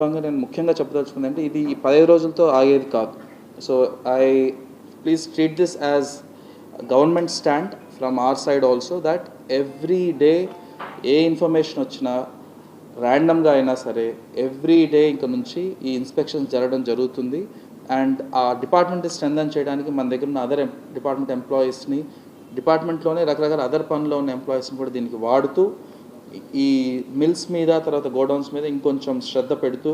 సందర్భంగా నేను ముఖ్యంగా చెప్పదలుచుకుంది అంటే ఇది ఈ పదిహేను రోజులతో ఆగేది కాదు. So I please treat this as government stand from our side also that every day a information వచ్చినా ర్యాండమ్గా అయినా సరే ఎవ్రీ డే ఇంక నుంచి ఈ ఇన్స్పెక్షన్స్ జరగడం జరుగుతుంది. అండ్ ఆ డిపార్ట్మెంట్ స్ట్రెంథన్ చేయడానికి మన దగ్గర ఉన్న అదర్ డిపార్ట్మెంట్ ఎంప్లాయీస్ని డిపార్ట్మెంట్లోనే రకరకాల అదర్ పనుల్లో ఉన్న ఎంప్లాయీస్ని కూడా దీనికి వాడుతూ ఈ మిల్స్ మీద తర్వాత గోడౌన్స్ మీద ఇంకొంచెం శ్రద్ధ పెడుతూ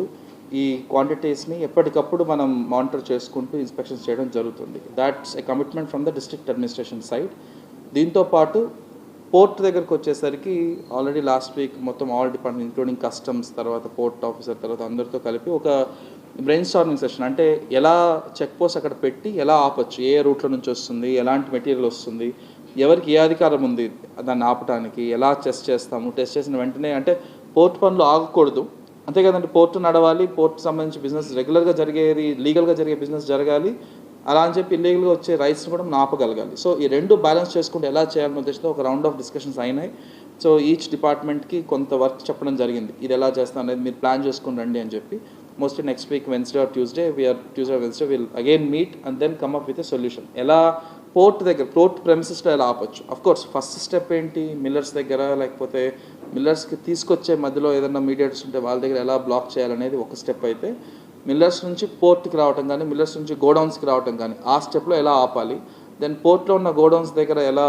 ఈ క్వాంటిటీస్ని ఎప్పటికప్పుడు మనం మానిటర్ చేసుకుంటూ ఇన్స్పెక్షన్స్ చేయడం జరుగుతుంది. That's a commitment from the district administration side దీంతో పాటు పోర్ట్ దగ్గరకు వచ్చేసరికి ఆల్రెడీ లాస్ట్ వీక్ మొత్తం ఆల్ డిపార్ట్మెంట్ ఇంక్లూడింగ్ కస్టమ్స్ తర్వాత పోర్ట్ ఆఫీసర్ తర్వాత అందరితో కలిపి ఒక బ్రెయిన్ స్టార్మింగ్ సెషన్ అంటే ఎలా చెక్ పోస్ట్ అక్కడ పెట్టి ఎలా ఆపచ్చు? ఏ రూట్లో నుంచి వస్తుంది? ఎలాంటి మెటీరియల్ వస్తుంది? ఎవరికి ఏ అధికారం ఉంది దాన్ని ఆపటానికి ఎలా టెస్ట్ చేస్తాము టెస్ట్ చేసిన వెంటనే అంటే పోర్ట్ పనులు ఆగకూడదు. అంతే కదండి పోర్ట్ నడవాలి పోర్ట్ సంబంధించి బిజినెస్ రెగ్యులర్గా జరిగేది లీగల్గా జరిగే బిజినెస్ జరగాలి అలా అని చెప్పి ఇల్లీగల్గా వచ్చే రైట్స్ని కూడా మనం ఆపగలగాలి. సో ఈ రెండు బ్యాలెన్స్ చేసుకుంటే ఎలా చేయాలనే ఉద్దేశంతో ఒక రౌండ్ ఆఫ్ డిస్కషన్స్ అయినాయి. సో ఈచ్ డిపార్ట్మెంట్కి కొంత వర్క్ చెప్పడం జరిగింది. ఇది ఎలా చేస్తాం అనేది మీరు ప్లాన్ చేసుకుని రండి అని చెప్పి. Mostly next week Wednesday or Tuesday we are Tuesday Wednesday will again meet and then come up with a solution ఎలా పోర్ట్ దగ్గర పోర్ట్ ప్రెమిసెస్లో ఎలా ఆపొచ్చు? అఫ్ కోర్స్ ఫస్ట్ స్టెప్ ఏంటి? మిల్లర్స్ దగ్గర లేకపోతే మిల్లర్స్కి తీసుకొచ్చే మధ్యలో ఏదైనా మీడియేటర్స్ ఉంటే వాళ్ళ దగ్గర ఎలా బ్లాక్ చేయాలనేది ఒక స్టెప్ అయితే మిల్లర్స్ నుంచి పోర్ట్కి రావటం కానీ మిల్లర్స్ నుంచి గోడౌన్స్కి రావటం కానీ ఆ స్టెప్లో ఎలా ఆపాలి? దెన్ పోర్ట్లో ఉన్న గోడౌన్స్ దగ్గర ఎలా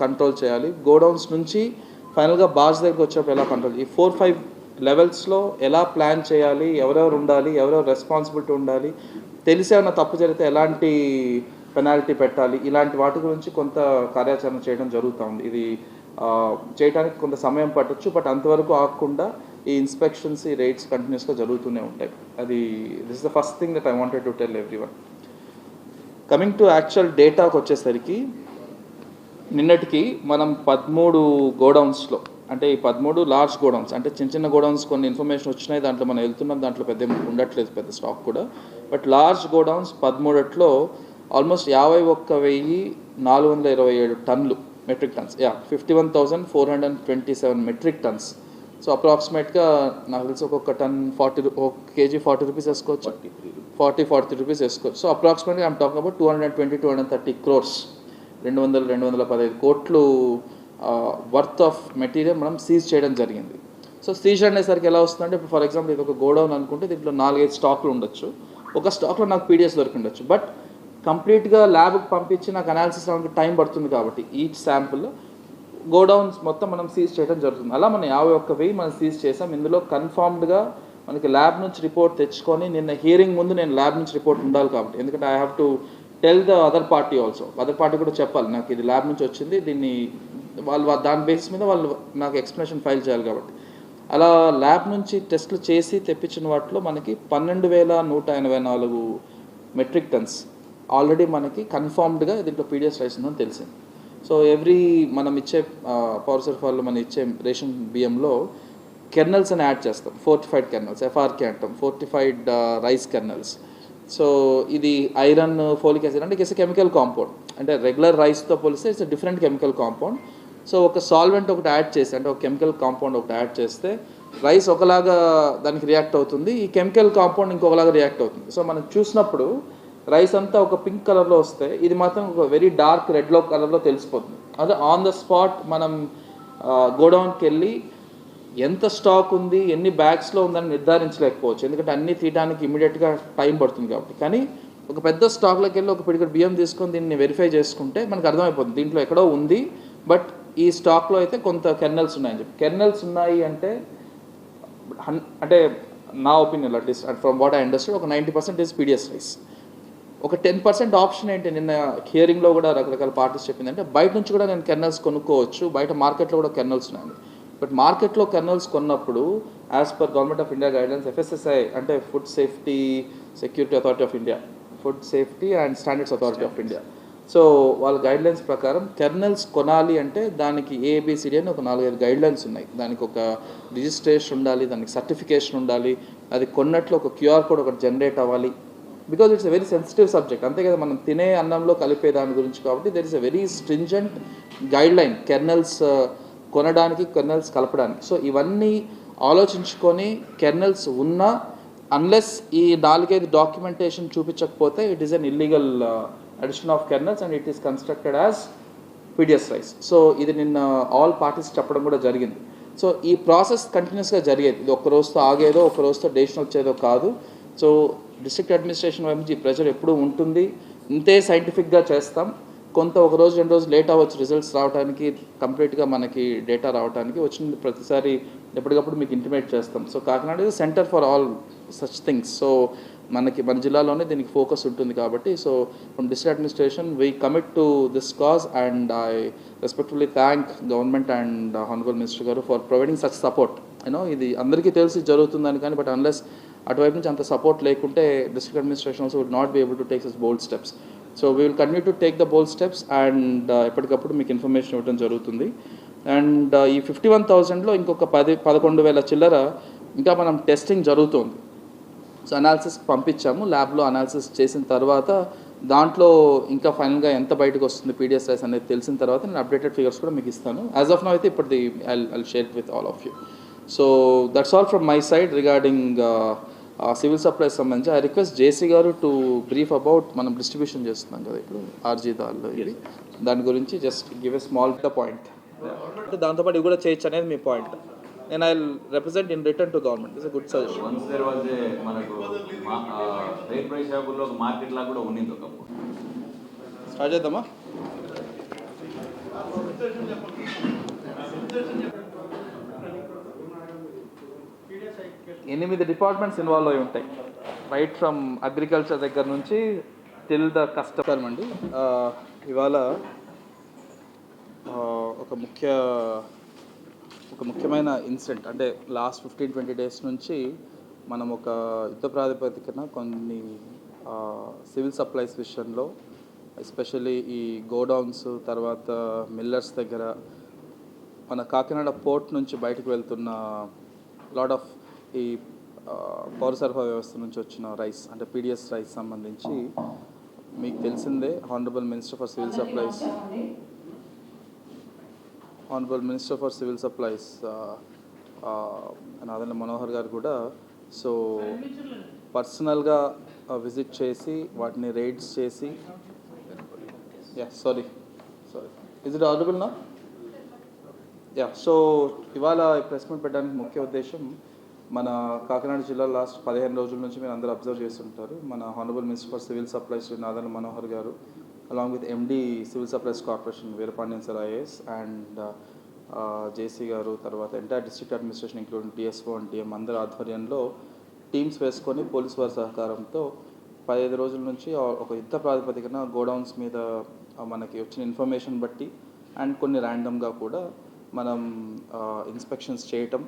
కంట్రోల్ చేయాలి? గోడౌన్స్ నుంచి ఫైనల్గా బార్స్ దగ్గరకు వచ్చేప్పుడు ఎలా కంట్రోల్ ఈ ఫోర్ ఫైవ్ లెవెల్స్లో ఎలా ప్లాన్ చేయాలి? ఎవరెవరు ఉండాలి? ఎవరెవరు రెస్పాన్సిబిలిటీ ఉండాలి? తెలిసి ఏమైనా తప్పు జరిగితే ఎలాంటి పెనాల్టీ పెట్టాలి. ఇలాంటి వాటి గురించి కొంత కార్యాచరణ చేయడం జరుగుతూ ఉంది. ఇది చేయడానికి కొంత సమయం పట్టొచ్చు బట్ అంతవరకు ఆగకుండా ఈ ఇన్స్పెక్షన్స్ ఈ రేట్స్ కంటిన్యూస్గా జరుగుతూనే ఉంటాయి. అది this the first thing that I wanted to tell everyone coming to actual డేటాకి వచ్చేసరికి నిన్నటికి మనం పదమూడు గోడౌన్స్లో అంటే ఈ పదమూడు లార్జ్ గోడౌన్స్ అంటే చిన్న చిన్న గోడౌన్స్ కొన్ని ఇన్ఫర్మేషన్ వచ్చినాయి దాంట్లో మనం వెళ్తున్నాం దాంట్లో పెద్ద ఉండట్లేదు పెద్ద స్టాక్ కూడా. బట్ లార్జ్ గోడౌన్స్ పదమూడట్లో ఆల్మోస్ట్ యాభై ఒక్క వెయ్యి నాలుగు వందల ఇరవై ఏడు టన్లు metric tons. Yeah fifty one thousand four hundred and twenty seven metric tons. So అప్రాక్సిమేట్గా నాకు తెలిసి ఒక్కొక్క టన్ ఫార్టీ ఒక కేజీ ఫార్టీ రూపీస్ వేసుకోవచ్చు. ఫార్టీ ఫార్టీ రూపీస్ వేసుకోవచ్చు. సో అప్రాక్సిమేట్గా I'm talking about two hundred twenty two hundred thirty crores. రెండు వందల రెండు వందల పదహైదు కోట్లు వర్త్ ఆఫ్ మెటీరియల్ మనం సీజ్ చేయడం జరిగింది. సో సీజ్ అనేసరికి ఎలా వస్తుందంటే ఇప్పుడు ఫర్ ఎగ్జాంపుల్ ఇది ఒక గోడౌన్ అనుకుంటే దీంట్లో నాలుగైదు స్టాక్లు ఉండొచ్చు. ఒక స్టాక్లో నాకు పీడిఎస్ దొరికి ఉండొచ్చు బట్ కంప్లీట్గా ల్యాబ్కి పంపించి నాకు అనాలిసిస్ అవడానికి టైం పడుతుంది కాబట్టి ఈచ్ శాంపుల్ గోడౌన్స్ మొత్తం మనం సీజ్ చేయడం జరుగుతుంది. అలా మనం యాభై ఒక్క వెయ్యి మనం సీజ్ చేసాం. ఇందులో కన్ఫర్మ్డ్గా మనకి ల్యాబ్ నుంచి రిపోర్ట్ తెచ్చుకొని నిన్న హియరింగ్ ముందు నేను ల్యాబ్ నుంచి రిపోర్ట్ ఉండాలి కాబట్టి. ఎందుకంటే I have to tell the other party also other party కూడా చెప్పాలి. నాకు ఇది ల్యాబ్ నుంచి వచ్చింది. దీన్ని వాళ్ళు దాని బేసిస్ మీద వాళ్ళు నాకు ఎక్స్ప్లెనేషన్ ఫైల్ చేయాలి కాబట్టి. అలా ల్యాబ్ నుంచి టెస్టులు చేసి తెప్పించిన వాటిలో మనకి పన్నెండు వేల నూట ఎనభై నాలుగు మెట్రిక్ టన్స్ ఆల్రెడీ మనకి కన్ఫర్మ్డ్గా దీంట్లో పీడిఎస్ రైస్ ఉందని తెలిసింది. సో ఎవ్రీ మనం ఇచ్చే పవర్ సరఫరాలో మనం ఇచ్చే రేషన్ బియ్యంలో కెర్నల్స్ అని యాడ్ చేస్తాం. ఫోర్టిఫైడ్ కెర్నల్స్ ఎఫ్ఆర్కే అంటాం. Fortified rice kernels. సో ఇది ఐరన్ ఫోలిక్ యాసిడ్ అంటే ఇట్స్ కెమికల్ కాంపౌండ్ అంటే రెగ్యులర్ రైస్తో పోలిస్తే it's different chemical compound so ఒక సాల్వెంట్ ఒకటి యాడ్ చేసి అంటే ఒక కెమికల్ కాంపౌండ్ ఒకటి యాడ్ చేస్తే రైస్ ఒకలాగా దానికి రియాక్ట్ అవుతుంది. ఈ కెమికల్ కాంపౌండ్ ఇంకొకలాగా రియాక్ట్ అవుతుంది. సో మనం చూసినప్పుడు రైస్ అంతా ఒక పింక్ కలర్లో వస్తే ఇది మాత్రం ఒక వెరీ డార్క్ రెడ్లో కలర్లో తెలిసిపోతుంది. అదే ఆన్ ద స్పాట్ మనం గోడౌన్కి వెళ్ళి ఎంత స్టాక్ ఉంది ఎన్ని బ్యాగ్స్లో ఉందని నిర్ధారించలేకపోవచ్చు. ఎందుకంటే అన్ని తీయడానికి ఇమీడియట్గా టైం పడుతుంది కాబట్టి. కానీ ఒక పెద్ద స్టాక్లోకి వెళ్ళి ఒక పిడికడ బియ్యం తీసుకొని దీన్ని వెరిఫై చేసుకుంటే మనకు అర్థమైపోతుంది. దీంట్లో ఎక్కడో ఉంది బట్ ఈ స్టాక్లో అయితే కొంత కెర్నల్స్ ఉన్నాయని చెప్పి. కెర్నల్స్ ఉన్నాయి అంటే అంటే నా opinion at least from what I understand ఒక ninety percent is PDS rice ఒక టెన్ పర్సెంట్ ఆప్షన్ ఏంటి? నిన్న హియరింగ్లో కూడా రకరకాల పార్టీస్ చెప్పింది అంటే బయట నుంచి కూడా నేను కెర్నల్స్ కొనుక్కోవచ్చు. బయట మార్కెట్లో కూడా కెర్నల్స్ ఉన్నాయి. బట్ మార్కెట్లో కెర్నల్స్ కొన్నప్పుడు as per government of India guidelines FSSI అంటే food safety security authority of India food safety and standards authority of India so వాళ్ళ గైడ్లైన్స్ ప్రకారం కెర్నల్స్ కొనాలి అంటే దానికి ఏబిసిడి అని ఒక నాలుగైదు గైడ్లైన్స్ ఉన్నాయి. దానికి ఒక రిజిస్ట్రేషన్ ఉండాలి దానికి సర్టిఫికేషన్ ఉండాలి. అది కొన్నట్లు ఒక క్యూఆర్ కోడ్ ఒకటి జనరేట్ అవ్వాలి. Because it's a very sensitive subject అంతే కదా మనం తినే అన్నంలో కలిపే దాని గురించి కాబట్టి there is a very stringent guideline kernels కొనడానికి కెర్నల్స్ కలపడానికి. సో ఇవన్నీ ఆలోచించుకొని కెర్నల్స్ ఉన్నా అన్లెస్ ఈ నాలుగైదు documentation చూపించకపోతే it is an illegal addition of kernels and it is constructed as PDS rice so ఇది నిన్న ఆల్ పార్టీస్ చెప్పడం కూడా జరిగింది. సో ఈ ప్రాసెస్ కంటిన్యూస్గా జరిగేది. ఇది ఒక రోజుతో ఆగేదో ఒక రోజుతో డెసిషన్ వచ్చేదో కాదు. సో డిస్ట్రిక్ట్ అడ్మినిస్ట్రేషన్ వైపు నుంచి ప్రెషర్ ఎప్పుడూ ఉంటుంది. ఇంతే సైంటిఫిక్గా చేస్తాం. కొంత ఒక రోజు రెండు రోజు లేట్ అవ్వచ్చు రిజల్ట్స్ రావడానికి కంప్లీట్గా మనకి డేటా రావడానికి వచ్చిన ప్రతిసారి ఎప్పటికప్పుడు మీకు ఇంటిమేట్ చేస్తాం. So Kakinada is centre for all such things so మనకి మన జిల్లాలోనే దీనికి ఫోకస్ ఉంటుంది కాబట్టి so from district administration we commit to this cause and I respectfully thank government and honourable minister garu for providing such support you know ఇది అందరికీ తెలిసి జరుగుతుందని కానీ బట్ అన్లెస్ అటువైపు నుంచి అంత సపోర్ట్ లేకుంటే district administration also would not be able to take such bold steps so we will continue to take the bold steps and ఎప్పటికప్పుడు మీకు ఇన్ఫర్మేషన్ ఇవ్వడం జరుగుతుంది. అండ్ uh, ఈ ఫిఫ్టీ వన్ థౌజండ్లో ఇంకొక పది పదకొండు వేల చిల్లర ఇంకా మనం టెస్టింగ్ జరుగుతుంది. సో అనాలిసిస్ పంపించాము. ల్యాబ్లో అనాలిసిస్ చేసిన తర్వాత దాంట్లో ఇంకా ఫైనల్గా ఎంత బయటకు వస్తుంది పీడిఎస్ రైస్ అనేది తెలిసిన తర్వాత నేను అప్డేటెడ్ ఫిగర్స్ కూడా మీకు ఇస్తాను. యాజ్ ఆఫ్ నౌ అయితే ఇప్పటిది I I share with all of you so that's all from my side regarding civil supplies సంబంధించి ఐ రిక్వెస్ట్ జేసీ గారు టు బ్రీఫ్ అబౌట్ మనం డిస్ట్రిబ్యూషన్ చేస్తున్నాం కదా ఇప్పుడు ఆర్జీ దాల్లో ఇది దాని గురించి just give a small the point అంటే దాంతోపాటు ఇవి కూడా చేయొచ్చు అనేది మీ పాయింట్ నేను I represent in return to government is good suggestion once there was a మనకు రైట్ ప్రైస్ షాపుల్లో ఒక మార్కెట్ లాగా కూడా ఒకప్పుడు స్టార్ట్ చేద్దామా? ఎనిమిది డిపార్ట్మెంట్స్ ఇన్వాల్వ్ అయి ఉంటాయి. రైట్ ఫ్రమ్ అగ్రికల్చర్ దగ్గర నుంచి టిల్ ద కస్టమర్ అండి ఇవాళ ఒక ముఖ్య ఒక ముఖ్యమైన ఇన్సిడెంట్ అంటే లాస్ట్ ఫిఫ్టీన్ ట్వంటీ డేస్ నుంచి మనం ఒక యుద్ధ ప్రాతిపదికన కొన్ని సివిల్ సప్లైస్ విషయంలో ఎస్పెషల్లీ ఈ గోడౌన్స్ తర్వాత మిల్లర్స్ దగ్గర మన కాకినాడ పోర్ట్ నుంచి బయటకు వెళ్తున్న లాట్ ఆఫ్ ఈ పౌర సరఫరా వ్యవస్థ నుంచి వచ్చిన రైస్ అంటే పీడిఎస్ రైస్ సంబంధించి మీకు తెలిసిందే honourable minister for civil supplies honourable minister for civil supplies నాదన్న Manohar గారు కూడా సో పర్సనల్గా విజిట్ చేసి వాటిని రైడ్స్ చేసి yeah sorry sorry is it honourable నా యా సో ఇవాళ ప్రెస్ మీట్ పెట్టడానికి ముఖ్య ఉద్దేశం మన కాకినాడ జిల్లా లాస్ట్ పదిహేను రోజుల నుంచి మీరు అందరూ అబ్జర్వ్ చేస్తుంటారు. మన honourable minister for civil supplies Shri Nadendla Manohar గారు along with MD civil supplies corporation Veerapandian sir IAS and JC గారు తర్వాత entire district administration including DSO and DM అందరి ఆధ్వర్యంలో టీమ్స్ వేసుకొని పోలీసు వారి సహకారంతో పదిహేను రోజుల నుంచి ఒక యుద్ధ ప్రాతిపదికన గోడౌన్స్ మీద మనకి వచ్చిన ఇన్ఫర్మేషన్ బట్టి అండ్ కొన్ని ర్యాండమ్గా కూడా మనం uh, ఇన్స్పెక్షన్స్ చేయటం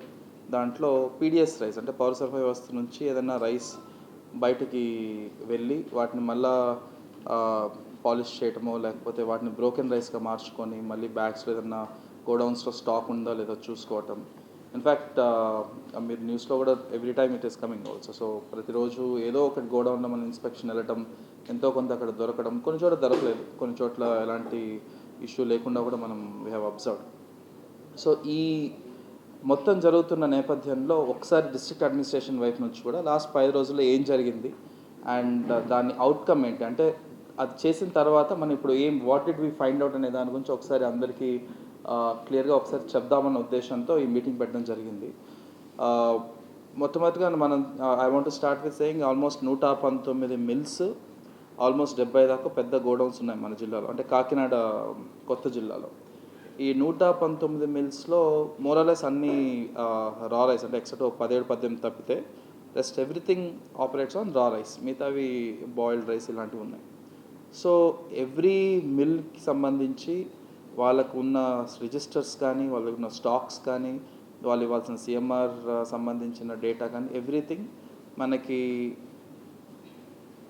దాంట్లో పీడిఎస్ రైస్ అంటే పౌర సరఫరా వ్యవస్థ నుంచి ఏదైనా రైస్ బయటికి వెళ్ళి వాటిని మళ్ళా పాలిష్ చేయటమో లేకపోతే వాటిని బ్రోకెన్ రైస్గా మార్చుకొని మళ్ళీ బ్యాగ్స్లో ఏదైనా గోడౌన్స్లో స్టాక్ ఉందా లేదో చూసుకోవటం. ఇన్ఫ్యాక్ట్ మీరు న్యూస్లో కూడా every time it is coming also. So ప్రతిరోజు ఏదో ఒకటి గోడౌన్లో మనం ఇన్స్పెక్షన్ వెళ్ళటం ఎంతో కొంత అక్కడ దొరకడం కొన్ని చోట్ల దొరకలేదు. కొన్ని చోట్ల ఎలాంటి ఇష్యూ లేకుండా కూడా మనం వీ హ్యావ్ అబ్జర్వ్డ్ సో ఈ మొత్తం జరుగుతున్న నేపథ్యంలో ఒకసారి డిస్ట్రిక్ట్ అడ్మినిస్ట్రేషన్ వైపు నుంచి కూడా లాస్ట్ పది రోజుల్లో ఏం జరిగింది? అండ్ uh, దాని అవుట్కమ్ ఏంటి? అంటే అది చేసిన తర్వాత మనం ఇప్పుడు ఏం what did we find out అనే దాని గురించి ఒకసారి అందరికీ uh, క్లియర్గా ఒకసారి చెప్దామన్న ఉద్దేశంతో ఈ మీటింగ్ పెట్టడం జరిగింది. Uh, మొట్టమొదటిగా మనం I want start with saying almost నూట పంతొమ్మిది మిల్స్ ఆల్మోస్ట్ డెబ్బై దాకా పెద్ద గోడౌన్స్ ఉన్నాయి మన జిల్లాలో. అంటే కాకినాడ కొత్త జిల్లాలో. ఈ నూట పంతొమ్మిది మిల్స్లో మోరలెస్ అన్ని రా రైస్ అంటే ఎక్సెప్ట్ ఒక పదిహేడు పద్దెనిమిది తప్పితే rest everything operates on raw rice మిగతావి బాయిల్డ్ రైస్ ఇలాంటివి ఉన్నాయి. సో ఎవ్రీ మిల్కి సంబంధించి వాళ్ళకు ఉన్న రిజిస్టర్స్ కానీ వాళ్ళకు ఉన్న స్టాక్స్ కానీ వాళ్ళు ఇవ్వాల్సిన సిఎంఆర్ సంబంధించిన డేటా కానీ ఎవ్రీథింగ్ మనకి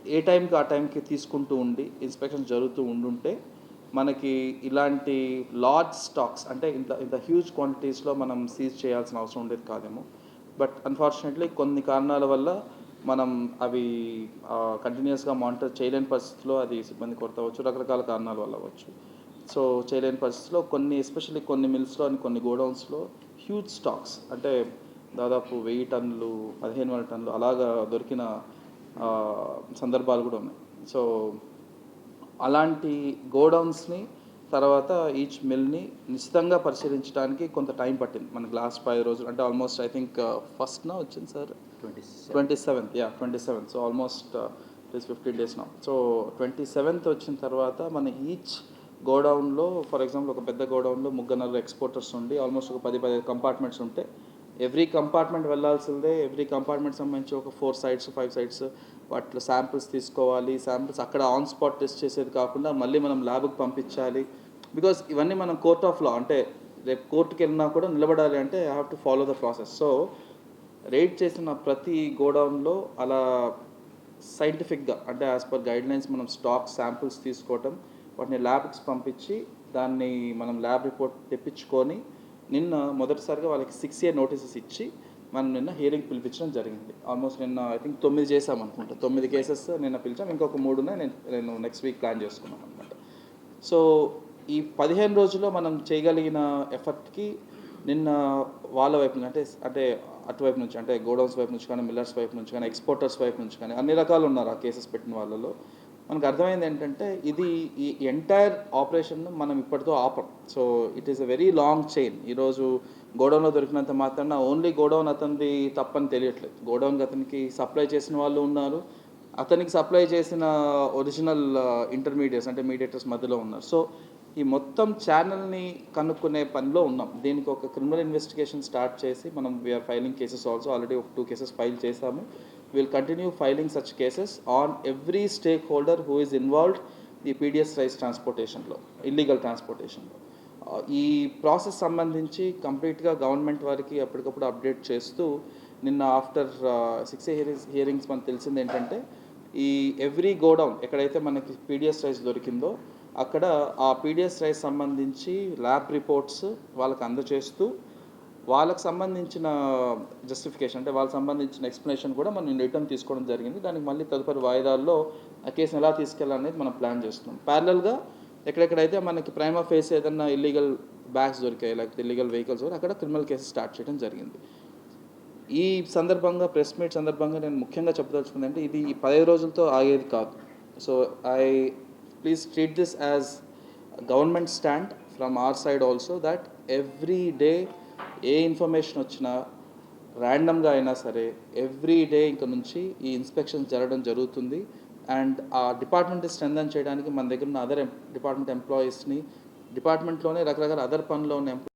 ఏ టైంకి ఆ టైంకి తీసుకుంటూ ఉండి ఇన్స్పెక్షన్ జరుగుతూ ఉండుంటే మనకి ఇలాంటి లార్జ్ స్టాక్స్ అంటే ఇంత ఇంత హ్యూజ్ క్వాంటిటీస్లో మనం సీజ్ చేయాల్సిన అవసరం ఉండేది కాదేమో. బట్ అన్ఫార్చునేట్లీ కొన్ని కారణాల వల్ల మనం అవి కంటిన్యూస్గా మానిటర్ చేయలేని పరిస్థితిలో అది సిబ్బంది కొరత అవ్వచ్చు రకరకాల కారణాల వల్ల అవ్వచ్చు. సో చేయలేని పరిస్థితిలో కొన్ని ఎస్పెషల్లీ కొన్ని మిల్స్లో అని కొన్ని గోడౌన్స్లో హ్యూజ్ స్టాక్స్ అంటే దాదాపు వెయ్యి టన్నులు పదిహేను వందల టన్నులు అలాగా దొరికిన సందర్భాలు కూడా ఉన్నాయి. సో అలాంటి గోడౌన్స్ని తర్వాత ఈచ్ మిల్ని నిశ్చితంగా పరిశీలించడానికి కొంత టైం పట్టింది. మనకి లాస్ట్ ఫైవ్ రోజులు అంటే ఆల్మోస్ట్ ఐ థింక్ ఫస్ట్న వచ్చింది sir? Twenty seventh yeah twenty seventh. So almost it's fifteen days నా సో ట్వంటీ సెవెంత్ వచ్చిన తర్వాత మన ఈచ్ గోడౌన్లో ఫర్ ఎగ్జాంపుల్ ఒక పెద్ద గోడౌన్లో ముగ్గురు ఎక్స్పోర్టర్స్ ఉండి ఆల్మోస్ట్ ఒక పది పది కంపార్ట్మెంట్స్ ఉంటే ఎవ్రీ కంపార్ట్మెంట్ వెళ్ళాల్సిందే. ఎవ్రీ కంపార్ట్మెంట్ సంబంధించి ఒక ఫోర్ సైడ్స్ ఫైవ్ సైడ్స్ వాటిలో శాంపిల్స్ తీసుకోవాలి. శాంపిల్స్ అక్కడ ఆన్ స్పాట్ టెస్ట్ చేసేది కాకుండా మళ్ళీ మనం ల్యాబ్కి పంపించాలి. బికాస్ ఇవన్నీ మనం కోర్ట్ ఆఫ్ లా అంటే రేపు కోర్టుకి వెళ్ళినా కూడా నిలబడాలి అంటే I have to follow the process so raid చేసిన ప్రతి గోడౌన్లో అలా సైంటిఫిక్గా అంటే యాజ్ పర్ గైడ్ లైన్స్ మనం స్టాక్ శాంపిల్స్ తీసుకోవటం వాటిని ల్యాబ్కి పంపించి దాన్ని మనం ల్యాబ్ రిపోర్ట్ తెప్పించుకొని నిన్న మొదటిసారిగా వాళ్ళకి సిక్స్ ఇయర్ నోటీసెస్ ఇచ్చి మనం నిన్న హియరింగ్ పిలిపించడం జరిగింది. ఆల్మోస్ట్ నిన్న ఐ థింక్ తొమ్మిది చేసాం అనుకుంటా. తొమ్మిది కేసెస్ నిన్న పిలిచాం. ఇంకొక మూడు ఉన్నాయి. నేను నేను నెక్స్ట్ వీక్ ప్లాన్ చేసుకున్నాం అనమాట సో ఈ పదిహేను రోజుల్లో మనం చేయగలిగిన ఎఫర్ట్కి నిన్న వాళ్ళ వైపు నుంచి అంటే అంటే అటువైపు నుంచి అంటే గోడౌన్స్ వైపు నుంచి కానీ మిల్లర్స్ వైపు నుంచి కానీ ఎక్స్పోర్టర్స్ వైపు నుంచి కానీ అన్ని రకాలు ఉన్నారు ఆ కేసెస్ పెట్టిన వాళ్ళలో. మనకు అర్థమైంది ఏంటంటే ఇది ఈ ఎంటైర్ ఆపరేషన్ మనం ఇప్పటితో ఆపం. So it is a very long chain ఈరోజు గోడౌన్లో దొరికినంత మాత్రాన ఓన్లీ గోడౌన్ అతనిది తప్పని తెలియట్లేదు. గోడౌన్కి అతనికి సప్లై చేసిన వాళ్ళు ఉన్నారు. అతనికి సప్లై చేసిన ఒరిజినల్ ఇంటర్మీడియట్స్ uh, అంటే మీడియేటర్స్ మధ్యలో ఉన్నారు. సో ఈ మొత్తం ఛానల్ని కనుక్కునే పనిలో ఉన్నాం. దీనికి ఒక క్రిమినల్ ఇన్వెస్టిగేషన్ స్టార్ట్ చేసి మనం we're filing cases also already ఒక టూ కేసెస్ ఫైల్ చేశాము. Will continue filing such cases on every stakeholder who is involved ఈ పీడిఎస్ రైస్ ట్రాన్స్పోర్టేషన్లో ఇల్లీగల్ ట్రాన్స్పోర్టేషన్లో ఈ ప్రాసెస్ సంబంధించి కంప్లీట్గా గవర్నమెంట్ వారికి అప్పటికప్పుడు అప్డేట్ చేస్తూ నిన్న ఆఫ్టర్ సిక్స్ హియరింగ్స్ హియరింగ్స్ మనకు తెలిసింది ఏంటంటే ఈ ఎవ్రీ గోడౌన్ ఎక్కడైతే మనకి పీడిఎస్ రైస్ దొరికిందో అక్కడ ఆ పీడిఎస్ రైస్ సంబంధించి ల్యాబ్ రిపోర్ట్స్ వాళ్ళకి అందజేస్తూ వాళ్ళకి సంబంధించిన జస్టిఫికేషన్ అంటే వాళ్ళకి సంబంధించిన ఎక్స్ప్లెనేషన్ కూడా మనం రిటర్న్ తీసుకోవడం జరిగింది. దానికి మళ్ళీ తదుపరి వాయిదాల్లో ఆ కేసును ఎలా తీసుకెళ్ళాలనేది మనం ప్లాన్ చేస్తున్నాం. ప్యారలల్గా ఎక్కడెక్కడైతే మనకి ప్రైమా ఫేస్ ఏదన్నా ఇల్లీగల్ బ్యాగ్స్ దొరికాయి లేకపోతే ఇల్లీగల్ వెహికల్స్ అక్కడ క్రిమినల్ కేసు స్టార్ట్ చేయడం జరిగింది. ఈ సందర్భంగా ప్రెస్ మీట్ సందర్భంగా నేను ముఖ్యంగా చెప్పదలుచుకుంది అంటే ఇది ఈ పదిహేను రోజులతో ఆగేది కాదు. So I please treat this as government stand from our side also that every day a information వచ్చినా ర్యాండమ్గా అయినా సరే ఎవ్రీ డే ఇంక నుంచి ఈ ఇన్స్పెక్షన్ జరగడం జరుగుతుంది. అండ్ ఆ డిపార్ట్మెంట్ స్ట్రెంథన్ చేయడానికి మన దగ్గర ఉన్న అదర్ డిపార్ట్మెంట్ ఎంప్లాయీస్ని డిపార్ట్మెంట్లోనే రకరకాల అదర్ పనుల్లో ఉన్న